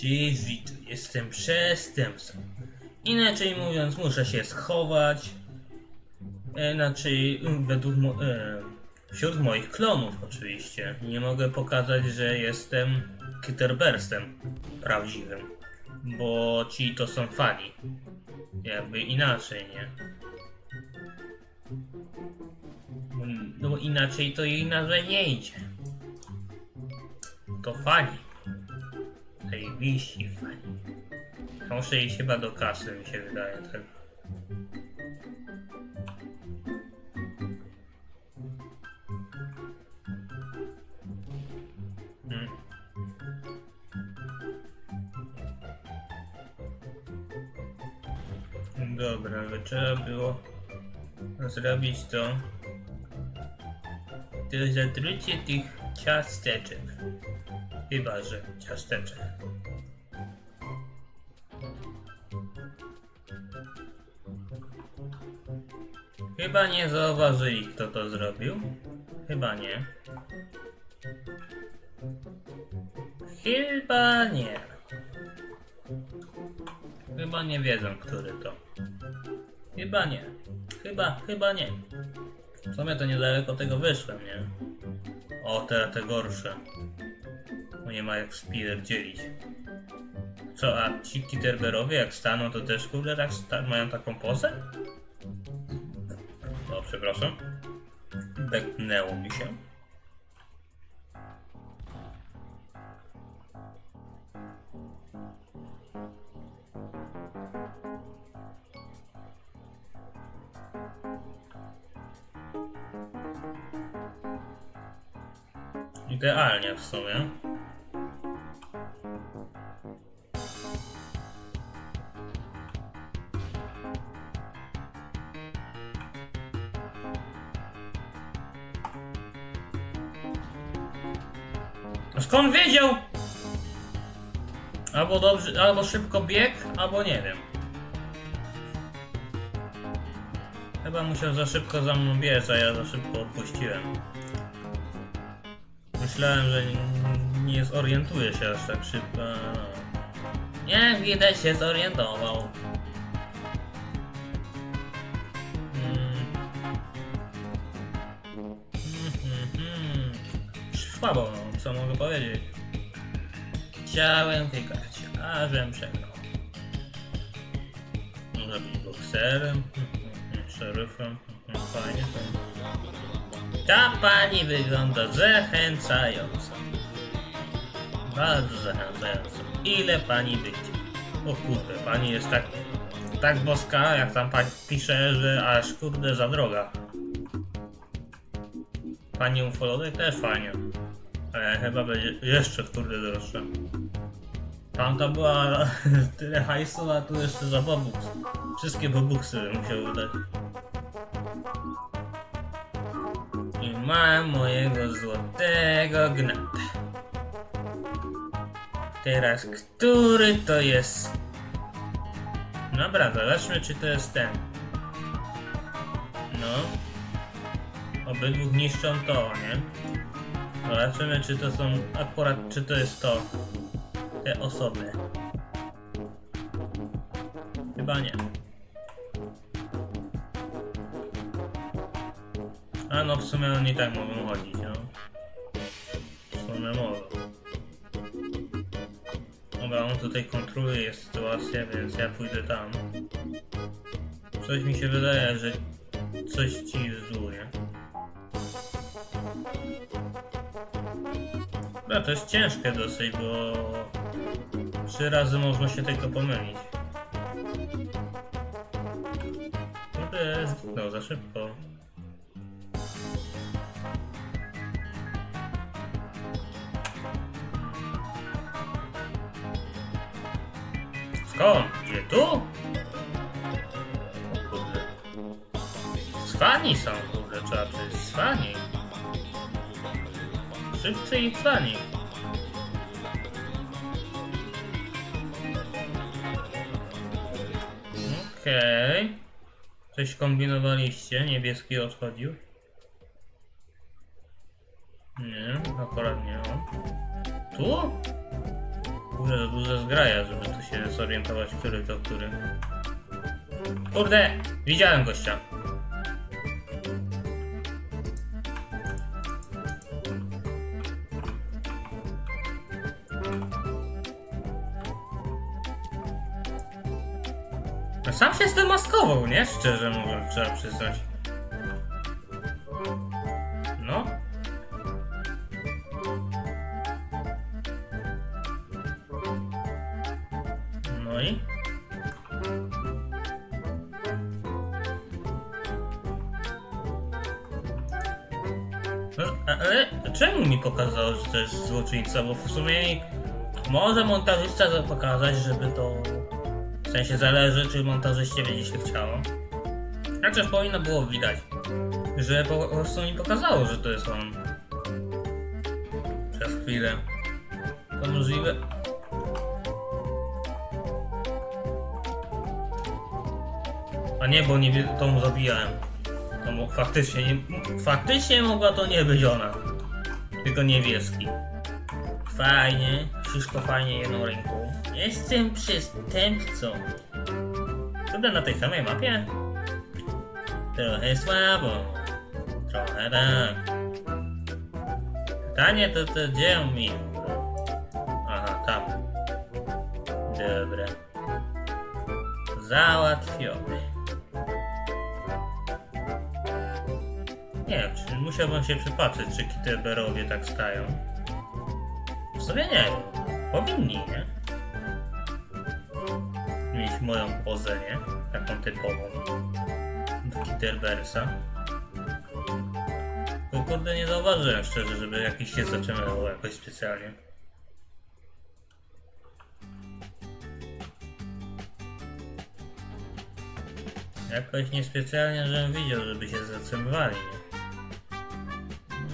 Czyli jestem przestępcą. Inaczej mówiąc, muszę się schować. E, Inaczej, mm, według mo- e, wśród moich klonów oczywiście. Nie mogę pokazać, że jestem Kitterberstem prawdziwym. Bo ci to są fani. Jakby inaczej, nie? Mm, No bo inaczej to jej nazwę nie idzie. To fani. Zajebiści fani. Muszę iść chyba do kasy, mi się wydaje, tak. Hmm. Dobra, ale trzeba było zrobić to. To zatrucie tych ciasteczek. Chyba, że. Chyba nie zauważyli, kto to zrobił. Chyba nie. Chyba nie. Chyba nie wiedzą, który to. Chyba nie. Chyba, chyba nie. W sumie to niedaleko tego wyszłem, nie? O, te, te gorsze. Bo nie ma jak speeder dzielić. Co, a ci Kitterberowie jak staną, to też kurde tak mają taką pozę? O, przepraszam. Beknęło mi się. Idealnie w sumie. A Skąd wiedział? Albo dobrze, albo szybko bieg, albo nie wiem. Chyba musiał za szybko za mną biec, a ja za szybko odpuściłem. Myślałem, że nie, nie zorientuje się aż tak szybko. Nie, widać się zorientował. Mm. Mhm, mhm. Słabo, no, co mogę powiedzieć. Chciałem wygrać, a żem przegrał. Być bokserem, szeryfem, fajnie. Ta pani wygląda zachęcająco. Bardzo zachęcająco. Ile pani by? O kurde, pani jest tak, tak boska, jak tam pani pisze, że aż kurde za droga. Pani ufolowej też fajnie. Ale chyba będzie jeszcze kurde droższa. Tamta była tyle hajsu, a tu jeszcze za bobuks. Wszystkie bobuksy bym musiał wydać. I mam mojego złotego gnata. Teraz, który to jest? Dobra, zobaczmy, czy to jest ten. No. Obydwu niszczą to, nie? Zobaczymy, czy to są akurat, czy to jest to. Te osoby. Chyba nie. A no w sumie oni tak mogą chodzić, no. W sumie mogą. Dobra, on tutaj kontroluje sytuację, więc ja pójdę tam. Coś mi się wydaje, że coś ci zduje. No to jest ciężkie dosyć, bo trzy razy można się tylko pomylić. Kurde, zniknął za szybko. Skąd? Gdzie tu? O kurde. Cwani są, kurde, trzeba przejść. Cwani. Szybcy i cwani. Okej. Coś kombinowaliście? Niebieski odchodził? Nie, akurat nie. Tu? Kurde, to duże zgraja, żeby tu się zorientować, który to który. Kurde! Widziałem gościa. No Sam się zdemaskował, nie? Szczerze mówiąc, trzeba przyznać. No. No i? No, ale czemu mi pokazało, że to jest złoczyńca? Bo w sumie może montażysta za- pokazać, żeby to... W sensie zależy, czy montażyście będzie się chciało. Chociaż powinno było widać, że po prostu mi pokazało, że to jest on. Przez chwilę. To możliwe. A nie, bo nie to mu zabijałem. To mu faktycznie, nie, faktycznie mogła to nie być ona. Tylko niebieski. Fajnie, wszystko fajnie jedną ręką. Jestem przestępcą. Chyba na tej samej mapie? Trochę słabo. Trochę tak. Pytanie to, to gdzie mi? Aha, tam. Dobra. Załatwiony. Nie wiem, czy musiałbym się przypatrzeć, czy Kitterberowie tak stają. W sumie nie. Powinni, nie? Moją pozę, nie? Taką typową. Do Kitterbersa. Bo kurde nie zauważyłem szczerze, żeby jakiś się zatrzymywał jakoś specjalnie. Jakoś niespecjalnie, żebym widział, żeby się zatrzymywali. nie?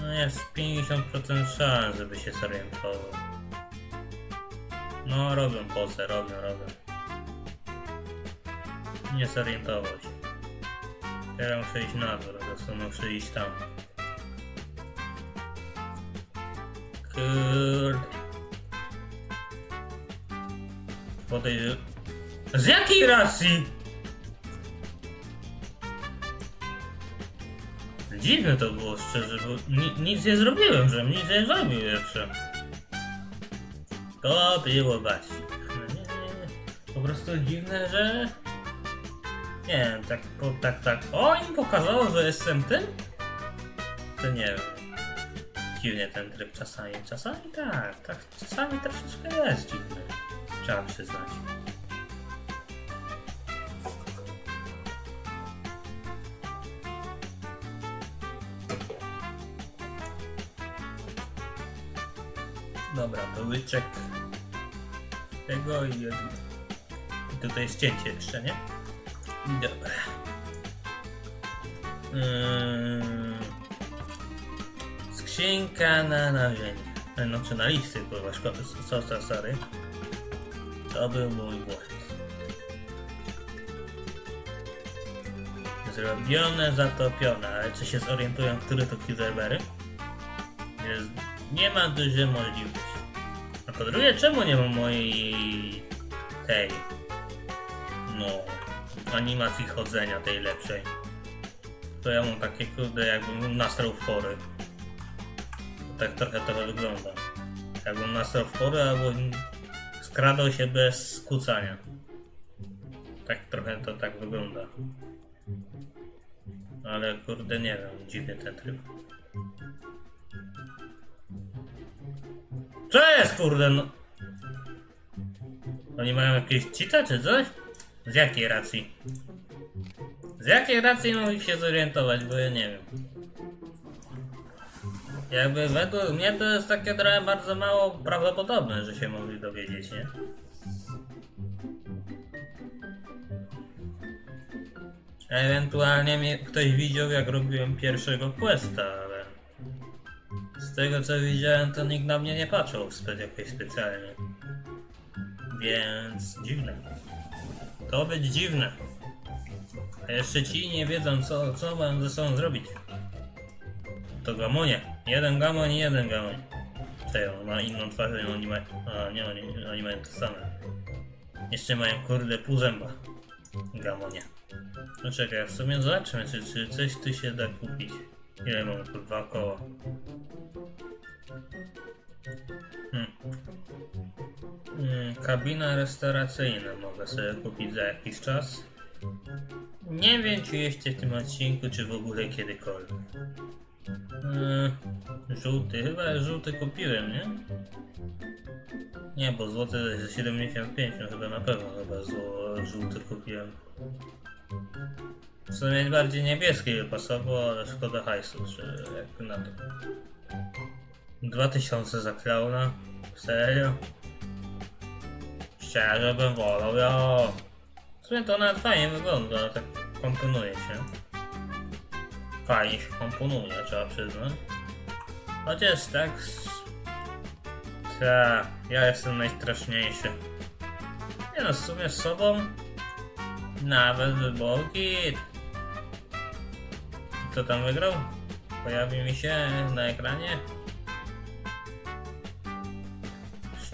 No jest 50% szans, żeby się zorientował. No robią pozę, robią, robią. Nie zorientował się. Teraz muszę iść na dół, po muszę iść tam. Kurde. Podejrz... Z jakiej racji? Dziwne to było szczerze, bo ni nic nie zrobiłem, że nic nie zrobił jeszcze. To było właśnie. No nie, nie, nie. Po prostu dziwne, że... Nie wiem, tak, po, tak, tak. O, im pokazało, że jestem tym? To nie wiem. Dziwnie ten tryb czasami. Czasami tak, tak. Czasami troszeczkę jest dziwny. Trzeba przyznać. Dobra, to łyczek tego i. I tutaj jest cięcie jeszcze, nie? Dobra. Ym, skrzynka na narzędzia. No czy na listy, kurwa, so, so, sorry. To był mój błąd. Zrobione, zatopione, ale czy się zorientują, które to? Jest, nie ma dużej możliwości. A po drugie, czemu nie ma mojej tej animacji chodzenia tej lepszej? To ja mam takie kurde jakbym nastrał w pory. Tak trochę to wygląda. Jakbym nastrał w pory albo skradał się bez skłócania. Tak trochę to tak wygląda. Ale kurde nie wiem, dziwny ten tryb. Co jest kurde no? Oni mają jakieś cita czy coś? Z jakiej racji? Z jakiej racji ich się zorientować, bo ja nie wiem. Jakby według mnie to jest takie trochę bardzo mało prawdopodobne, że się mogli dowiedzieć, nie? Ewentualnie mnie ktoś widział jak robiłem pierwszego questa, ale... Z tego co widziałem to nikt na mnie nie patrzył spe jakoś specjalnie. Więc dziwne. To być dziwne. A jeszcze ci nie wiedzą co, co mam ze sobą zrobić. To gamonie. Jeden gamoń i jeden gamoń. On ma inną twarz, oni mają... A, nie, oni, oni mają to same. Jeszcze mają kurde pół zęba. Gamonie. No czekaj, w sumie zobaczmy, czy, czy coś tu się da kupić. Ile mam tu? Dwa koła. Hmm. Hmm, kabina restauracyjna mogę sobie kupić za jakiś czas. Nie wiem, czy jeszcze w tym odcinku, czy w ogóle kiedykolwiek. Yy, żółty, chyba żółty kupiłem, nie? Nie, bo złoty jest 75, no chyba na pewno chyba zło, żółty kupiłem. W sumie bardziej niebieski by pasował, ale szkoda hajsu, czy jak na to. 2000 za klauna? Serio? Szczerze bym wolał, ja. W sumie to nawet fajnie wygląda, tak komponuje się. Fajnie się komponuje, trzeba przyznać. Chociaż tak... Ta, ja jestem najstraszniejszy. Nie no, w sumie z sobą nawet git. Kto tam wygrał? Pojawi mi się na ekranie.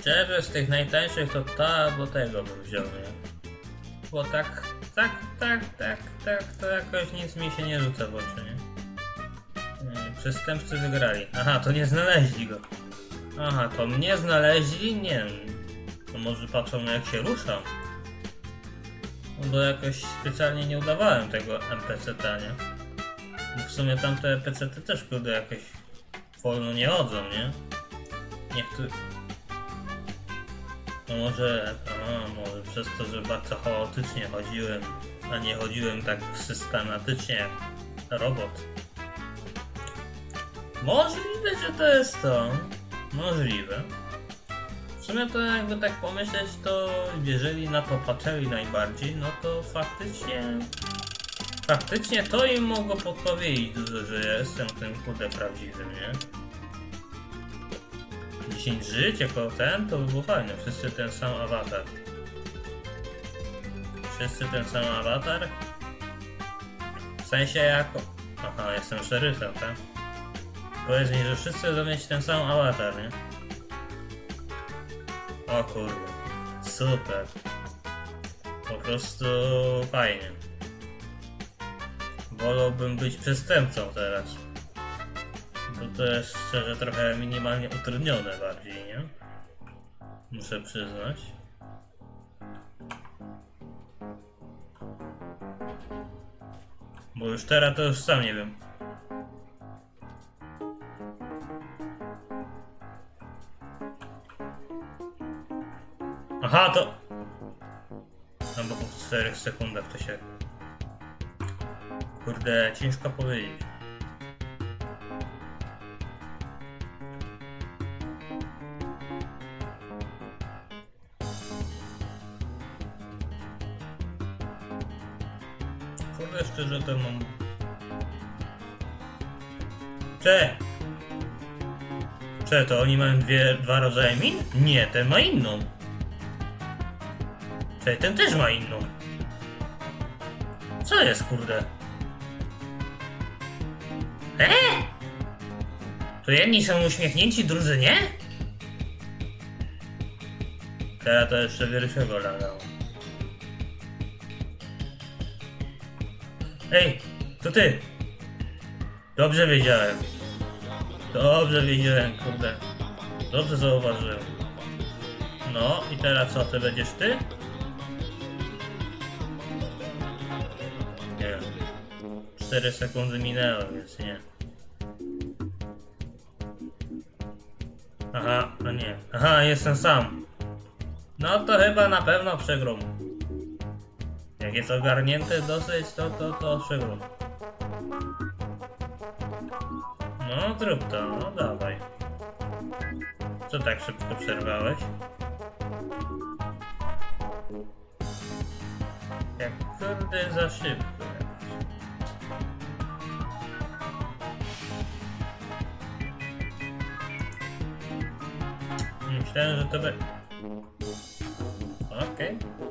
Szczerze, z tych najtańszych to ta albo tego bym wziął, nie? Bo tak, tak, tak, tak, tak, to jakoś nic mi się nie rzuca w oczy, nie? Mm, Przestępcy wygrali. Aha, to nie znaleźli go. Aha, to mnie znaleźli? Nie wiem. To może patrzą jak się ruszam. No bo jakoś specjalnie nie udawałem tego NPC-ta, nie? Bo w sumie tamte NPC-ty też kurde jakoś wolno nie chodzą, nie? Tu... No może, a, może przez to, że bardzo chaotycznie chodziłem, a nie chodziłem tak systematycznie jak robot. Możliwe, że to jest to. Możliwe. W sumie to jakby tak pomyśleć, to jeżeli na to patrzyli najbardziej, no to faktycznie... Faktycznie to im mogło podpowiedzieć dużo, że ja jestem tym kurde prawdziwym, nie? 10 żyć jako ten, to by było fajne. Wszyscy ten sam awatar. Wszyscy ten sam awatar? W sensie jako... Aha, jestem szeryfem, tak? Powiedz mi, że wszyscy będą mieć ten sam awatar, nie? O kurde. Super. Po prostu fajnie. Wolałbym być przestępcą teraz. Bo to jest szczerze trochę minimalnie utrudnione bardziej, nie? Muszę przyznać. Bo już teraz to już sam nie wiem. Aha, to... No bo po 4 sekundach to się... Kurde, ciężko powiedzieć. Kurde, szczerze to mam... Cze! Cze, to oni mają dwie, dwa rodzaje min? Nie, ten ma inną. Cze, ten też ma inną. Co jest, kurde? E? To jedni są uśmiechnięci, drudzy nie? Teraz to jeszcze wierszego lagało. Ej, to ty! Dobrze wiedziałem. Dobrze wiedziałem, kurde. Dobrze zauważyłem. No i teraz co, ty będziesz ty? Nie. 4 sekundy minęły, więc nie. Aha, a nie. Aha, jestem sam. No to chyba na pewno przegrą. Jak jest ogarnięty dosyć, to to to przegrą. No zrób to, no dawaj. Co tak szybko przerwałeś? Jak kurde za szybko. Myślałem, że to by... Okej. Hmm,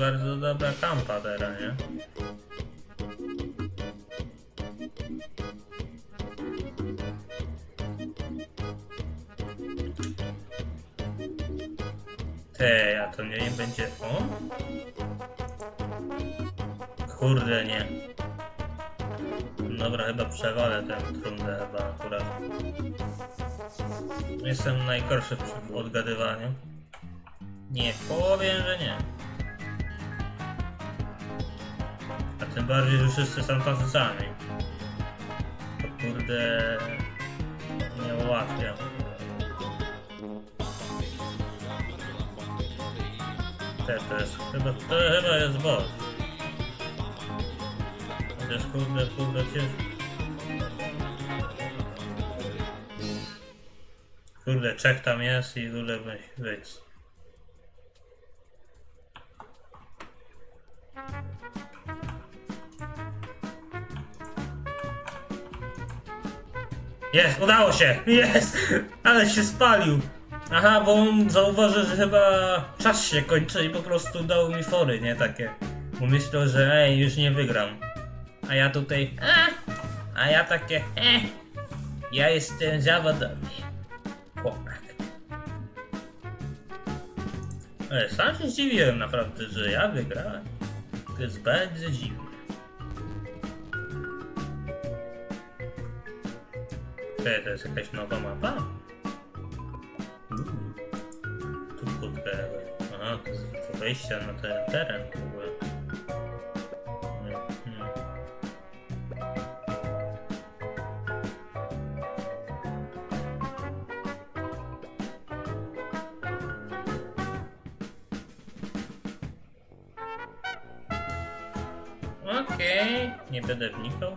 bardzo dobra kampa teraz, nie? Te, a to nie będzie on? Kurde, nie. Dobra, chyba przewalę tę trumnę chyba akurat. Jestem najgorszy w odgadywaniu. Nie powiem, że nie. Tym bardziej, że wszyscy są tacy. To kurde... Nie ułatwia. Też to jest... Chyba, to chyba jest boss. Chociaż kurde, kurde, ciężko. Kurde, Czech tam jest i kurde, weź, Jest, udało się! Jest! Ale się spalił! Aha, bo on zauważył, że chyba czas się kończy i po prostu dał mi fory, nie takie. Bo myślał, że ej, już nie wygram. A ja tutaj, a, a ja takie, e, ja jestem zawodowy. Chłopak. Ale sam się zdziwiłem naprawdę, że ja wygrałem. To jest bardzo dziwne. Czy to jest jakaś nowa mapa? Uuu. Tu kurde. Aha, to jest wejście na ten teren w ogóle. Mhm. Okej, nie będę wnikał.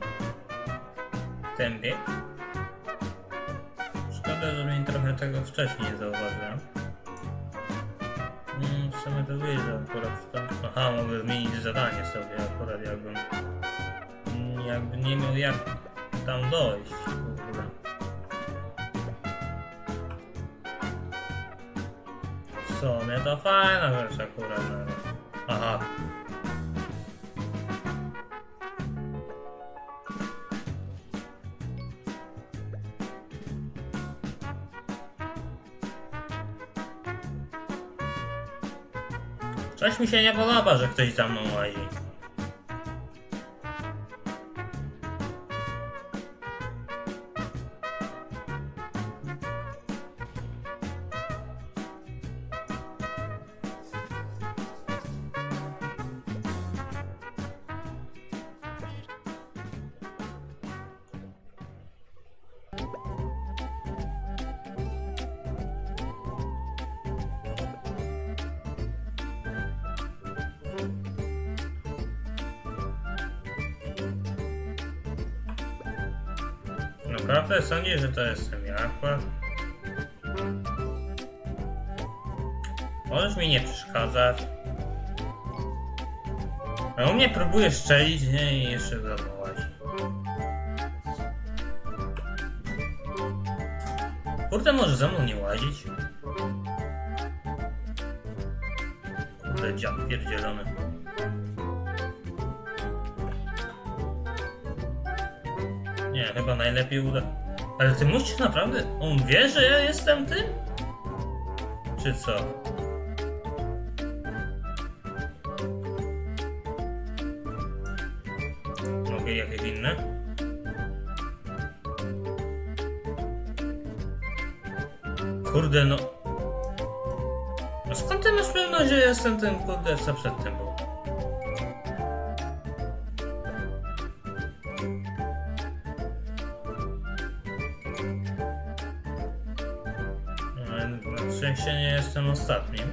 Ten bieg. Szkoda, że mnie trochę tego wcześniej nie zauważyłem. Mm, w sumie to wyjdzie akurat to. Aha, mogę zmienić zadanie sobie akurat jakbym... Jakby nie miał jak tam dojść w ogóle. W sumie to fajna rzecz akurat. ale- Aha, Coś mi się nie podoba, że ktoś za mną łazi. Sądzisz, że to jestem ja akurat? Możesz mi nie przeszkadzać. A u mnie próbuje szczelić, nie? I jeszcze zawołać. Kurde, może za mną nie łazić? Kurde, dziad pierdzielony. Nie, chyba najlepiej uda. Ale ty musisz naprawdę. On wie, że ja jestem tym? Czy co? Mogę jakieś inne? Kurde, no. A skąd ty masz pewność, że jestem tym kurde, co przed tym był? Szczęście nie jestem ostatnim.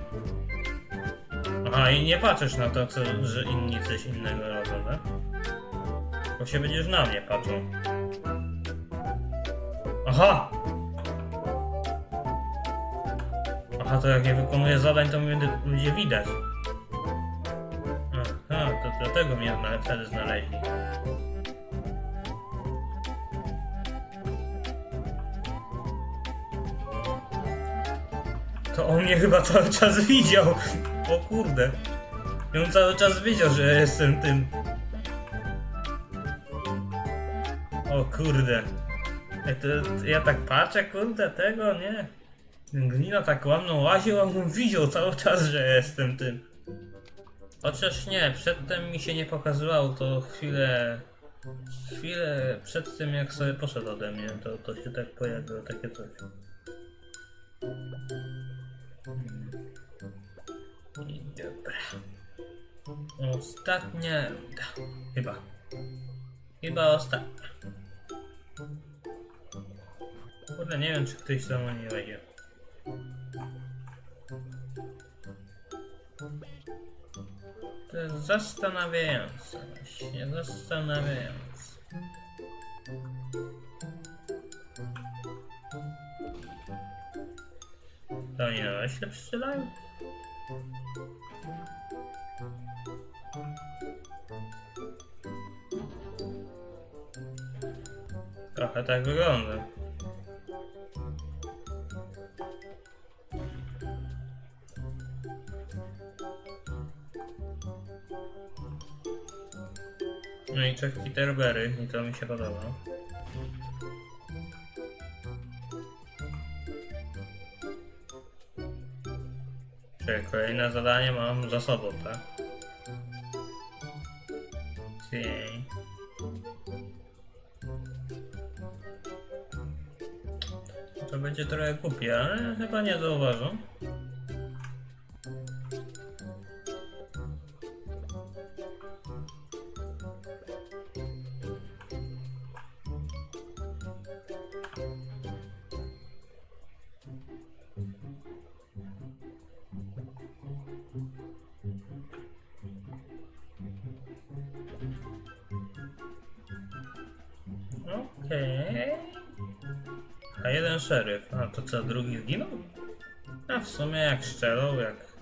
Aha, i nie patrzysz na to, co, że inni coś innego robią, tak? Bo się będziesz na mnie patrzył. Aha! Aha, to jak nie wykonuję zadań, to mnie będzie widać. Aha, to dlatego mnie wtedy znaleźli. On mnie chyba cały czas widział. O kurde. I on cały czas wiedział, że ja jestem tym. O kurde. Ej, to, ja tak patrzę, kurde, tego, nie? Glina tak łamną łaził, a on widział cały czas, że ja jestem tym. Chociaż nie, przedtem mi się nie pokazywało, to chwilę... Chwilę przed tym, jak sobie poszedł ode mnie, to, to się tak pojawiło takie coś. I dobra. Ostatnia runda. Chyba. Chyba ostatnia. Kurde, nie wiem, czy ktoś za mną nie wejdzie. To jest zastanawiające, właśnie, zastanawiające. To oni na leśle strzelają? Trochę tak wygląda. No i Czech Peterberry, i to mi się podoba. Czyli kolejne zadanie mam za sobą, tak? Dzień. To będzie trochę głupie, ale chyba nie zauważą. Co, drugi zginął? A w sumie jak strzelał, jak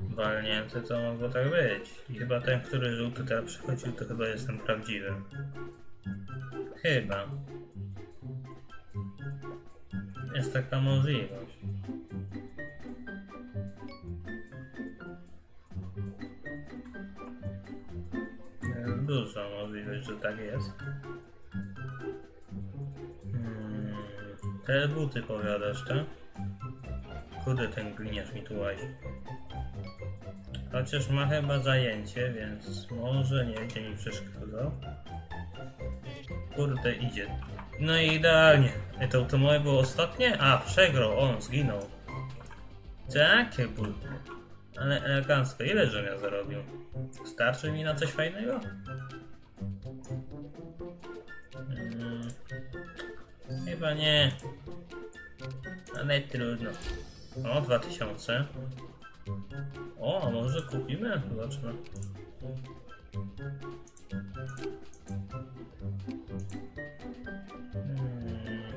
walnięty, to mogło tak być. I chyba ten, który żółty teraz przychodził, to chyba jestem prawdziwy. Chyba. Jest taka możliwość. Jest duża możliwość, że tak jest. Te buty powiadasz, tak? Kurde, ten gliniarz mi tu łazi. Chociaż ma chyba zajęcie, więc może nie będzie mi przeszkadzał. Kurde, idzie. No i idealnie. To, to moje było ostatnie? A, przegrał, on zginął. Takie buty. Ale elegancko. Ile żem ja zarobił? Starczy mi na coś fajnego? Chyba nie. Ale trudno. O, 2000. O, może kupimy? Zobaczmy. Hmm.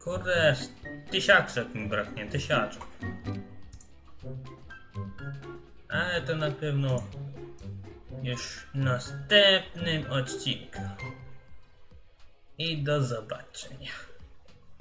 Kurde, tysiaczek mi braknie, tysiaczek. Ale to na pewno już w następnym odcinku. I do zobaczenia.